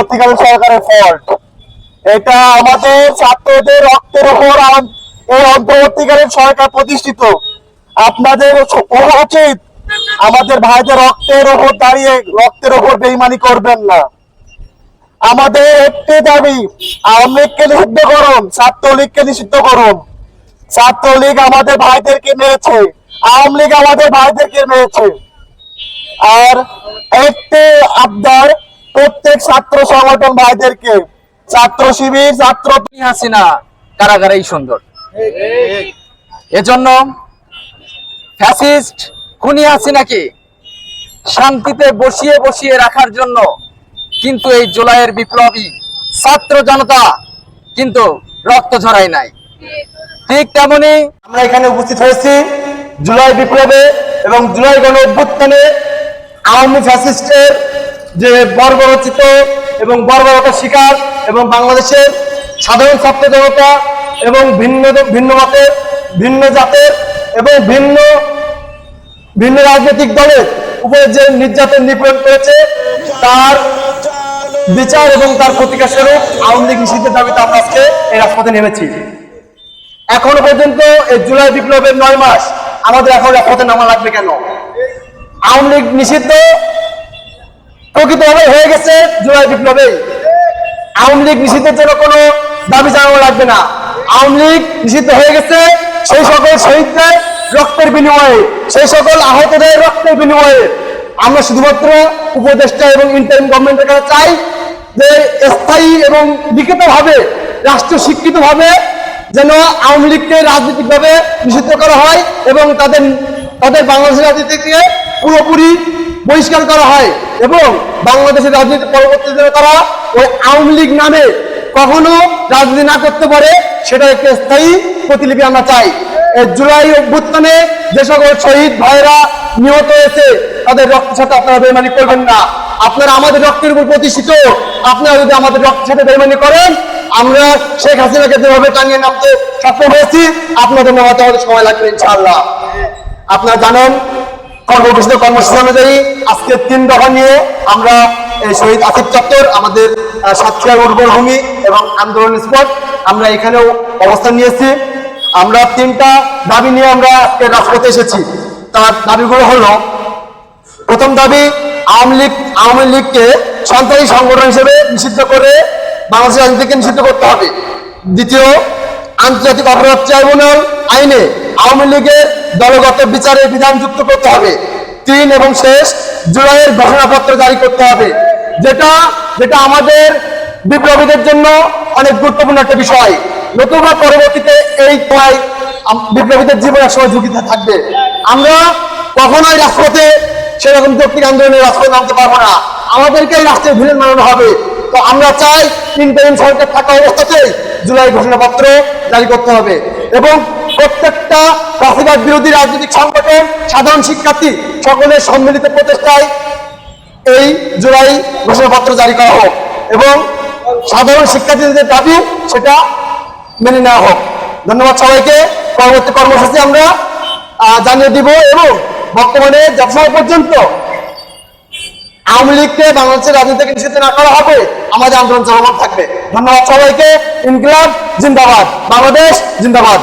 অন্তর্বর্তীকালীন সরকারের ফল্ট এটা আমাদের ছাত্রদের রক্তের উপর এই অন্তর্বর্তীকালীন সরকার প্রতিষ্ঠিত। আপনাদের উচিত। আমাদের ভাইদের রক্তের উপর দাঁড়িয়ে রক্তের উপর বেইমানি করবেন না। আমাদের একটি দাবি, আওয়ামী লীগকে নিষিদ্ধ করুন, ছাত্রলীগকে নিষিদ্ধ করুন। ছাত্রলীগ আমাদের ভাইদেরকে মেরেছে। আওয়ামী লীগ আমাদের ভাইদেরকে মেরেছে। আর একটি আবদার প্রত্যেক ছাত্র সংগঠন ভাইদেরকে, ছাত্র শিবির, ছাত্র হাসিনা, কারাগারেই সুন্দর। এজন্য ফ্যাসিস্ট খুনি হাসিনাকে শান্তিতে বসিয়ে বসিয়ে রাখার জন্য কিন্তু এই জুলাইয়ের বিপ্লবী ছাত্র জনতা কিন্তু রক্ত ঝরায় নাই। ঠিক তেমনি আমরা এখানে উপস্থিত হয়েছি জুলাই বিপ্লবে এবং জুলাই গণ অভ্যুত্থানে আওয়ামী ফ্যাসিস্টের যে বর্বরচিত এবং বর্বরতার শিকার এবং বাংলাদেশের সাধারণ ছাত্র জনতা এবং ভিন্ন ভিন্ন মতের, ভিন্ন জাতের এবং ভিন্ন ভিন্ন রাজনৈতিক দলের উপরে যে নির্যাতন নিপীড়ন করেছে, তার বিচার এবং তার প্রতিকার স্বরূপ আওয়ামী লীগ নিষিদ্ধের দাবিতে আমরা আজকে এই রাজপথে নেমেছি। এখনও পর্যন্ত এই জুলাই বিপ্লবের নয় মাস আমাদের এখন রাজপথে নামা লাগবে কেন? আওয়ামী লীগ নিষিদ্ধ প্রকৃতভাবে হয়ে গেছে জুলাই বিপ্লবে। আওয়ামী লীগ নিষিদ্ধের জন্য কোনো দাবি জানানো লাগবে না। আওয়ামী লীগ নিষিদ্ধ হয়ে গেছে, সেই সকল শহীদদের রক্তের বিনিময়ে, সেই সকল আহতদের রক্তের বিনিময়ে। আমরা শুধুমাত্র উপদেষ্টা এবং ইন্টারিম গভর্নমেন্টের কাছে চাই যে স্থায়ী এবং লিখিতভাবে, রাষ্ট্র স্বীকৃতভাবে যেন আওয়ামী লীগকে রাজনৈতিকভাবে নিষিদ্ধ করা হয় এবং তাদের তাদের বাংলাদেশের রাজনীতি থেকে পুরোপুরি বহিষ্কার করা হয় এবং বাংলাদেশের রাজনীতি পরবর্তীতে তারা ওই আওয়ামী লীগ নামে কখনো রাজনীতি না করতে পারে, সেটা একটি স্থায়ী প্রতিলিপি আমরা চাই। জুলাই অভ্যুত্থানে যে সকল শহীদ ভাইরা নিহত হয়েছে, তাদের রক্তের সাথে আপনারা বেমানি করবেন না। আপনারা আমাদের রক্তের উপর প্রতিষ্ঠিত, আপনারা যদি আমাদের রক্তের সাথে বেমানি করেন, আমরা শেখ হাসিনাকে যেভাবে টাঙিয়ে নামতে সক্ষম হয়েছি, আপনাদের নামাতে আমাদের সময় লাগবে ইনশাআল্লাহ। আপনারা জানেন কর্মঘোষিত কর্মসূচি অনুযায়ী আজকে তিন দফা নিয়ে আমরা শহীদ আসিফ চত্বর, আমাদের সাতক্ষীরার উর্বর ভূমি এবং আন্দোলন স্পট, আমরা এখানেও অবস্থান নিয়েছি। আমরা তিনটা দাবি নিয়ে আমরা আজকে রাজপথে এসেছি। তার দাবিগুলো হলো, প্রথম দাবি, আওয়ামী লীগ, আওয়ামী লীগকে সন্ত্রাসী সংগঠন হিসেবে নিষিদ্ধ করে বাংলাদেশের রাজনীতিকে নিষিদ্ধ করতে হবে। দ্বিতীয়, আন্তর্জাতিক অপরাধ ট্রাইব্যুনাল আইনে আওয়ামী লীগের দলগত বিচারের বিধান যুক্ত করতে হবে। তিন এবং শেষ জুলাইয়ের ঘোষণাপত্র জারি করতে হবে। যেটা যেটা আমাদের বিপ্লবীদের জন্য অনেক গুরুত্বপূর্ণ একটা বিষয়। নতুবা পরবর্তীতে এই আম- বিপ্লবীদের জীবন একসময় ঝুঁকিতে থাকবে। আমরা কখনোই রাজপথে সেরকম যৌক্তিক আন্দোলনের রাস্তায় নামতে পারব না। আমাদেরকে এই রাষ্ট্রের ভিলেন বানানো হবে। তো আমরা চাই তিনটাইম সরকার থাকা অবস্থাতেই জুলাই ঘোষণাপত্র জারি করতে হবে। এবং প্রত্যেকটা বিরোধী রাজনৈতিক সংগঠন, সাধারণ শিক্ষার্থী সকলের সম্মিলিত প্রচেষ্টায় এই জুলাই ঘোষণাপত্র জারি করা হোক এবং সাধারণ শিক্ষার্থীদের দাবি, সেটা মেনে নেওয়া হোক। ধন্যবাদ সবাইকে। পরবর্তী কর্মসূচি আমরা জানিয়ে দিব এবং বর্তমানে যতসময় পর্যন্ত আওয়ামী লীগকে বাংলাদেশের রাজনীতি থেকে নিষিদ্ধ না করা হবে, আমাদের আন্দোলন চলমান থাকবে। ধন্যবাদ সবাইকে। ইনকিলাব জিন্দাবাদ। বাংলাদেশ জিন্দাবাদ।